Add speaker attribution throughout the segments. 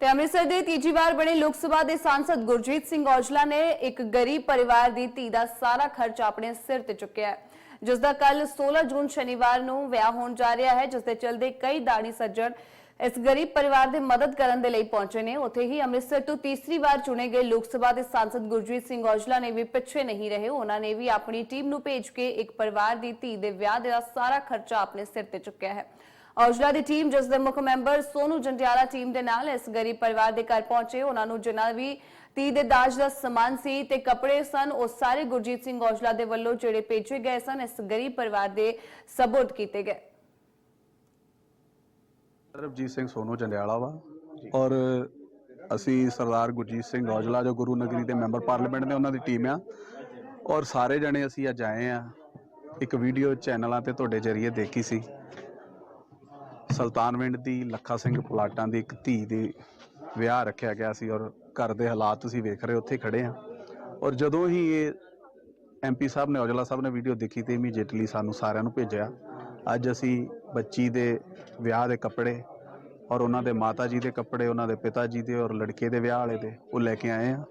Speaker 1: ਤੇ ਅੰਮ੍ਰਿਤਸਰ ਦੇ ਤੀਜੀ ਵਾਰ ਬਣੇ ਲੋਕ ਸਭਾ ਦੇ ਸਾਂਸਦ ਗੁਰਜੀਤ ਸਿੰਘ ਔਜਲਾ ਨੇ ਇੱਕ ਗਰੀਬ ਪਰਿਵਾਰ ਦੀ ਧੀ ਦਾ ਸਾਰਾ ਖਰਚ ਆਪਣੇ ਸਿਰ ਤੇ ਚੁੱਕਿਆ ਹੈ। ਜਿਸ ਦਾ ਕੱਲ 16 ਜੂਨ ਸ਼ਨੀਵਾਰ ਨੂੰ ਵਿਆਹ ਹੋਣ ਜਾ ਰਿਹਾ ਹੈ ਜਿਸ ਦੇ ਚਲਦੇ ਕਈ ਦਾੜੀ ਸੱਜਣ ਇਸ ਗਰੀਬ ਪਰਿਵਾਰ ਦੀ ਮਦਦ ਕਰਨ ਦੇ ਲਈ ਪਹੁੰਚੇ ਨੇ। ਉੱਥੇ ਹੀ ਅੰਮ੍ਰਿਤਸਰ ਤੋਂ ਤੀਸਰੀ ਵਾਰ ਚੁਣੇ ਗਏ ਲੋਕ ਸਭਾ ਦੇ ਸਾਂਸਦ ਗੁਰਜੀਤ ਸਿੰਘ ਔਜਲਾ ਨੇ ਵੀ ਪਿੱਛੇ ਨਹੀਂ ਰਹੇ। ਉਹਨਾਂ ਨੇ ਵੀ ਆਪਣੀ ਟੀਮ ਨੂੰ ਭੇਜ ਕੇ ਇੱਕ ਪਰਿਵਾਰ ਦੀ ਧੀ ਦੇ ਵਿਆਹ ਦਾ ਸਾਰਾ ਖਰਚਾ ਆਪਣੇ ਸਿਰ ਤੇ ਚੁੱਕਿਆ ਹੈ। ਔਜਲਾ ਦੀ ਟੀਮ ਜਿਸ ਦੇ ਮੁੱਖ ਮੈਂਬਰ ਸੋਨੂ ਜੰਡਿਆਲਾ ਟੀਮ ਦੇ ਨਾਲ ਇਸ ਗਰੀਬ ਪਰਿਵਾਰ ਦੇ ਘਰ ਪਹੁੰਚੇ। ਉਹਨਾਂ ਨੂੰ ਜਿਨ੍ਹਾਂ ਵੀ ਧੀ ਦੇ ਦਾਜ ਦਾ ਸਮਾਨ ਸੀ ਤੇ ਕੱਪੜੇ ਸਨ ਉਹ ਸਾਰੇ ਗੁਰਜੀਤ ਸਿੰਘ ਔਜਲਾ ਦੇ ਵੱਲੋਂ ਜਿਹੜੇ ਭੇਜੇ ਗਏ ਸਨ ਇਸ ਗਰੀਬ ਪਰਿਵਾਰ ਦੇ ਸਬੂਤ ਕੀਤੇ ਗਏ।
Speaker 2: ਸਰਬਜੀਤ ਸਿੰਘ ਸੋਨੂ ਜੰਡਿਆਲਾ ਵਾ ਔਰ ਅਸੀਂ ਸਰਦਾਰ ਗੁਰਜੀਤ ਸਿੰਘ ਔਜਲਾ ਜੋ ਗੁਰੂ ਨਗਰੀ ਦੇ ਮੈਂਬਰ ਪਾਰਲੀਮੈਂਟ ਨੇ ਉਹਨਾਂ ਦੀ ਟੀਮ ਆ। ਔਰ ਸਾਰੇ ਜਣੇ ਅਸੀਂ ਅੱਜ ਆਏ ਆ। ਇੱਕ ਵੀਡੀਓ ਚੈਨਲਾਂ ਤੇ ਤੁਹਾਡੇ ਜਰੀਏ ਦੇਖੀ ਸੀ। ਸੁਲਤਾਨਵਿੰਡ ਦੀ ਲੱਖਾ ਸਿੰਘ ਪਲਾਟਾਂ ਦੀ ਇੱਕ ਧੀ ਦੇ ਵਿਆਹ ਰੱਖਿਆ ਗਿਆ ਸੀ ਔਰ ਘਰ ਦੇ ਹਾਲਾਤ ਤੁਸੀਂ ਵੇਖ ਰਹੇ ਹੋ, ਉੱਥੇ ਖੜੇ ਆ ਔਰ ਜਦੋਂ ਹੀ ਇਹ ਐਮਪੀ ਸਾਹਿਬ ਨੇ ਔਜਲਾ ਸਾਹਿਬ ਨੇ ਵੀਡੀਓ ਦੇਖੀ ਤੇ ਇਮੀਡੀਏਟਲੀ ਸਾਨੂੰ ਸਾਰਿਆਂ ਨੂੰ ਭੇਜਿਆ। ਅੱਜ ਅਸੀਂ ਬੱਚੀ ਦੇ ਵਿਆਹ ਦੇ ਕੱਪੜੇ ਔਰ ਉਹਨਾਂ ਦੇ ਮਾਤਾ ਜੀ ਦੇ ਕੱਪੜੇ ਉਹਨਾਂ ਦੇ ਪਿਤਾ ਜੀ ਦੇ ਔਰ ਲੜਕੇ ਦੇ ਵਿਆਹ ਵਾਲੇ ਦੇ ਉਹ ਲੈ ਕੇ ਆਏ ਆ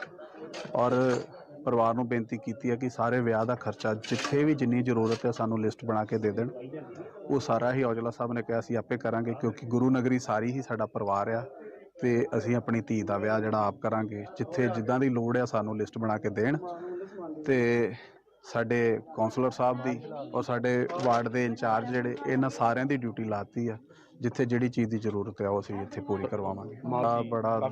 Speaker 2: ਔਰ ਪਰਿਵਾਰ ਨੂੰ ਬੇਨਤੀ ਕੀਤੀ ਹੈ ਕਿ ਸਾਰੇ ਵਿਆਹ ਦਾ ਖਰਚਾ ਜਿੱਥੇ ਵੀ ਜਿੰਨੀ ਜ਼ਰੂਰਤ ਹੈ ਸਾਨੂੰ ਲਿਸਟ ਬਣਾ ਕੇ ਦੇ ਦੇਣ। ਉਹ ਸਾਰਾ ਹੀ ਔਜਲਾ ਸਾਹਿਬ ਨੇ ਕਿਹਾ ਅਸੀਂ ਆਪੇ ਕਰਾਂਗੇ ਕਿਉਂਕਿ ਗੁਰੂ ਨਗਰੀ ਸਾਰੀ ਹੀ ਸਾਡਾ ਪਰਿਵਾਰ ਆ ਤੇ ਅਸੀਂ ਆਪਣੀ ਧੀ ਦਾ ਵਿਆਹ ਜਿਹੜਾ ਆਪ ਕਰਾਂਗੇ। ਜਿੱਥੇ ਜਿੱਦਾਂ ਦੀ ਲੋੜ ਆ ਸਾਨੂੰ ਲਿਸਟ ਬਣਾ ਕੇ ਦੇਣ ਤੇ ਸਾਡੇ ਕਾਉਂਸਲਰ ਸਾਹਿਬ ਦੀ ਔਰ ਸਾਡੇ ਵਾਰਡ ਦੇ ਇੰਚਾਰਜ ਜਿਹੜੇ, ਇਹਨਾਂ ਸਾਰਿਆਂ ਦੀ ਡਿਊਟੀ ਲਾਤੀ ਆ। ਜਿੱਥੇ ਜਿਹੜੀ ਚੀਜ਼ ਦੀ ਜ਼ਰੂਰਤ ਹੈ ਉਹ ਅਸੀਂ ਇੱਥੇ ਪੂਰੀ ਕਰਵਾਵਾਂਗੇ। ਬੜਾ ਬੜਾ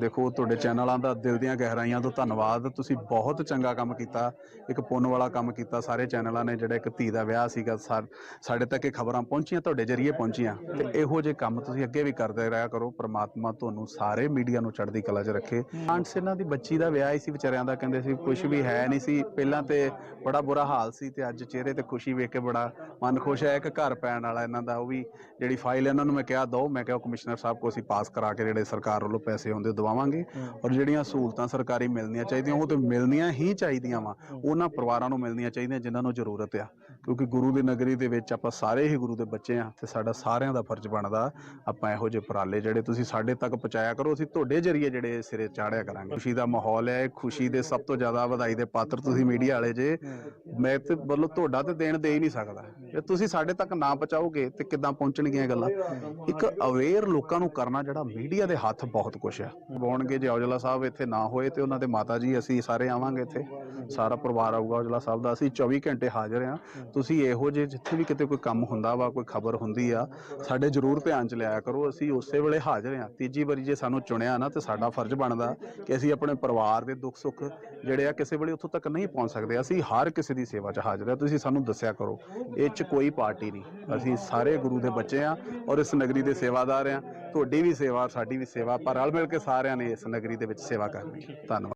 Speaker 2: ਦੇਖੋ ਤੁਹਾਡੇ ਚੈਨਲਾਂ ਦਾ ਦਿਲ ਦੀਆਂ ਗਹਿਰਾਈਆਂ ਤੋਂ ਧੰਨਵਾਦ। ਤੁਸੀਂ ਬਹੁਤ ਚੰਗਾ ਕੰਮ ਕੀਤਾ ਇੱਕ ਪੁੰਨ ਵਾਲਾ ਕੰਮ ਕੀਤਾ। ਸਾਰੇ ਚੈਨਲਾਂ ਨੇ ਜਿਹੜਾ ਇੱਕ ਧੀ ਦਾ ਵਿਆਹ ਸੀਗਾ ਸਾਡੇ ਤੱਕ ਇਹ ਖਬਰਾਂ ਪਹੁੰਚੀਆਂ ਤੁਹਾਡੇ ਜਰੀਏ ਪਹੁੰਚੀਆਂ। ਤੇ ਇਹੋ ਜਿਹੇ ਕੰਮ ਤੁਸੀਂ ਅੱਗੇ ਵੀ ਕਰਦੇ ਰਿਹਾ ਕਰੋ। ਪ੍ਰਮਾਤਮਾ ਤੁਹਾਨੂੰ ਸਾਰੇ ਮੀਡੀਆ ਨੂੰ ਚੜ੍ਹਦੀ ਕਲਾ 'ਚ ਰੱਖੇ। ਆਂਟਸ ਇਹਨਾਂ ਦੀ ਬੱਚੀ ਦਾ ਵਿਆਹ ਹੀ ਸੀ ਵਿਚਾਰਿਆਂ ਦਾ ਕਹਿੰਦੇ ਸੀ ਕੁਝ ਵੀ ਹੈ ਨਹੀਂ ਸੀ। ਪਹਿਲਾਂ ਤੇ ਬੜਾ ਬੁਰਾ ਹਾਲ ਸੀ ਤੇ ਅੱਜ ਚਿਹਰੇ ਤੇ ਖੁਸ਼ੀ ਵੇਖ ਕੇ ਬੜਾ ਮਨ ਖੁਸ਼ ਹੈ। ਇੱਕ ਘਰ ਪੈਣ ਵਾਲਾ ਇਹਨਾਂ ਦਾ ਉਹ ਵੀ ਜਿਹੜੀ ਫਾਈਲ ਇਹਨਾਂ ਨੂੰ ਮੈਂ ਕਿਹਾ ਦੋ ਮੈਂ ਕਿਹਾ ਕਮਿਸ਼ਨਰ ਸਾਹਿਬ ਕੋ ਅਸੀਂ ਪਾਸ ਕਰਾ ਕੇ ਜਿਹੜੇ ਸਰਕਾਰ ਵੱਲੋਂ ਪੈਸੇ ਆਉਂਦੇ ਦਵਾਵਾਂਗੇ ਔਰ ਜਿਹੜੀਆਂ ਸਹੂਲਤਾਂ ਸਰਕਾਰੀ ਮਿਲਣੀਆਂ ਚਾਹੀਦੀਆਂ ਉਹ ਤੇ ਮਿਲਣੀਆਂ ਹੀ ਚਾਹੀਦੀਆਂ ਵਾ। ਉਹਨਾਂ ਪਰਿਵਾਰਾਂ ਨੂੰ ਮਿਲਣੀਆਂ ਚਾਹੀਦੀਆਂ ਜਿਨ੍ਹਾਂ ਨੂੰ ਜ਼ਰੂਰਤ ਆ। ਕਿਉਂਕਿ ਗੁਰੂ ਦੀ ਨਗਰੀ ਦੇ ਵਿੱਚ ਆਪਾਂ ਸਾਰੇ ਹੀ ਗੁਰੂ ਦੇ ਬੱਚੇ ਆ ਤੇ ਸਾਡਾ ਸਾਰਿਆਂ ਦਾ ਫਰਜ਼ ਬਣਦਾ ਆਪਾਂ ਇਹੋ ਜਿਹੇ ਉਪਰਾਲੇ ਜਿਹੜੇ ਤੁਸੀਂ ਸਾਡੇ ਤੱਕ ਪਹੁੰਚਾਇਆ ਕਰੋ ਅਸੀਂ ਤੁਹਾਡੇ ਜਰੀਏ ਜਿਹੜੇ ਸਿਰੇ ਚਾੜਿਆ ਕਰਾਂਗੇ। ਖੁਸ਼ੀ ਦਾ ਮਾਹੌਲ ਹੈ ਖੁਸ਼ੀ ਦੇ ਸਭ ਤੋਂ ਜ਼ਿਆਦਾ ਵਧਾਈ ਦੇ ਪਾਤਰ ਤੁਸੀਂ ਮੀਡੀਆ ਵਾਲੇ ਜੇ ਮੈਂ ਤੇ ਵੱਲੋਂ ਤੁਹਾਡਾ ਤੇ ਦੇਣ ਦੇ ਹੀ ਨਹੀਂ ਸਕਦਾ। ਜੇ ਤੁਸੀਂ ਸਾਡੇ ਤੱਕ ਨਾ ਪਹੁੰਚਾਓਗੇ ਤੇ ਕਿੱਦਾਂ ਪਹੁੰਚਣਗੀਆਂ ਗੱਲਾਂ। ਇੱਕ ਅਵੇਅਰ ਲੋਕਾਂ ਨੂੰ ਕਰਨਾ ਜਿਹੜਾ ਮੀਡੀਆ ਦੇ ਹੱਥ ਬਹੁਤ ਕੁਝ ਹੈ ਬੋਣਗੇ ਜੇ ਔਜਲਾ ਸਾਹਿਬ ਇੱਥੇ ਨਾ ਹੋਏ ਤੇ ਉਹਨਾਂ ਦੇ ਮਾਤਾ ਜੀ ਅਸੀਂ ਸਾਰੇ ਆਵਾਂਗੇ ਇੱਥੇ। ਸਾਰਾ ਪਰਿਵਾਰ ਆਊਗਾ ਔਜਲਾ ਸਾਹਿਬ ਦਾ। ਅਸੀਂ 24 ਘੰਟੇ ਹਾਜ਼ਰ ਆ ਤੁਸੀਂ ਇਹੋ ਜਿਹੇ ਜਿੱਥੇ ਵੀ ਕਿਤੇ ਕੋਈ ਕੰਮ ਹੁੰਦਾ ਵਾ, ਕੋਈ ਖਬਰ ਹੁੰਦੀ ਆ, ਸਾਡੇ ਜ਼ਰੂਰ ਧਿਆਨ ਚ ਲਿਆਇਆ ਕਰੋ। ਅਸੀਂ ਉਸੇ ਵੇਲੇ ਹਾਜ਼ਰ ਆ ਤੀਜੀ ਵਾਰੀ ਜੇ ਸਾਨੂੰ ਚੁਣਿਆ ਨਾ ਤੇ ਸਾਡਾ ਫਰਜ਼ ਬਣਦਾ ਕਿ ਅਸੀਂ ਆਪਣੇ ਪਰਿਵਾਰ ਦੇ ਦੁੱਖ ਸੁੱਖ ਜਿਹੜੇ ਆ ਕਿਸੇ ਵੇਲੇ ਉੱਥੋਂ ਤੱਕ ਨਹੀਂ ਪਹੁੰਚ ਸਕਦੇ। ਅਸੀਂ ਹਰ ਕਿਸੇ ਦੀ ਸੇਵਾ 'ਚ ਹਾਜ਼ਰ ਆ ਤੁਸੀਂ ਸਾਨੂੰ ਦੱਸਿਆ ਕਰੋ। ਇਹ 'ਚ ਕੋਈ ਪਾਰਟੀ ਨਹੀਂ। ਅਸੀਂ ਸਾਰੇ ਗੁਰੂ ਦੇ ਬੱਚੇ ਆ ਔਰ ਇਸ ਨਗਰੀ ਦੇ ਸੇਵਾਦਾਰ ਆ ਤੁਹਾਡੀ ਵੀ ਸੇਵਾ, ਸਾਡੀ ਵੀ ਸੇਵਾ, ਪਰ ਰਲ ਮਿਲ ਕੇ ਸਾਰਿਆਂ ਨੇ ਇਸ ਨਗਰੀ ਦੇ ਵਿੱਚ ਸੇਵਾ ਕਰਨੀ। ਧੰਨਵਾਦ।